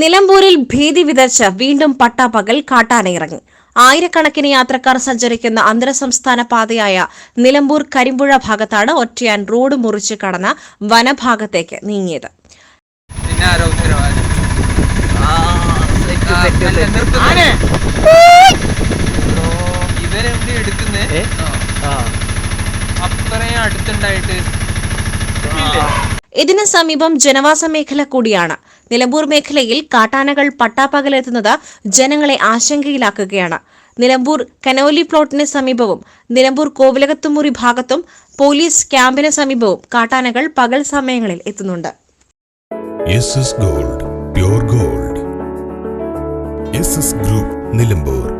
നിലമ്പൂരിൽ ഭീതി വിതച്ച് വീണ്ടും പട്ടാപ്പകൽ കാട്ടാനയിറങ്ങി. ആയിരക്കണക്കിന് യാത്രക്കാർ സഞ്ചരിക്കുന്ന അന്തരസംസ്ഥാന പാതയായ നിലമ്പൂർ കരിമ്പുഴ ഭാഗത്താണ് ഒറ്റയാൻ റോഡ് മുറിച്ച് കടന്ന വനഭാഗത്തേക്ക് നീങ്ങിയത്. അത്രയും അടുത്തുണ്ടായിട്ട്? ഇതിന് സമീപം ജനവാസ മേഖല കൂടിയാണ്. നിലമ്പൂർ മേഖലയിൽ കാട്ടാനകൾ പട്ടാപ്പകലെത്തുന്നത് ജനങ്ങളെ ആശങ്കയിലാക്കുകയാണ്. നിലമ്പൂർ കനോലി പ്ലോട്ടിന് സമീപവും നിലമ്പൂർ കോവിലകത്തുമുറി ഭാഗത്തും പോലീസ് ക്യാമ്പിന് സമീപവും കാട്ടാനകൾ പകൽ സമയങ്ങളിൽ എത്തുന്നുണ്ട്. Gold gold. ഗ്രൂപ്പ് നിലമ്പൂർ.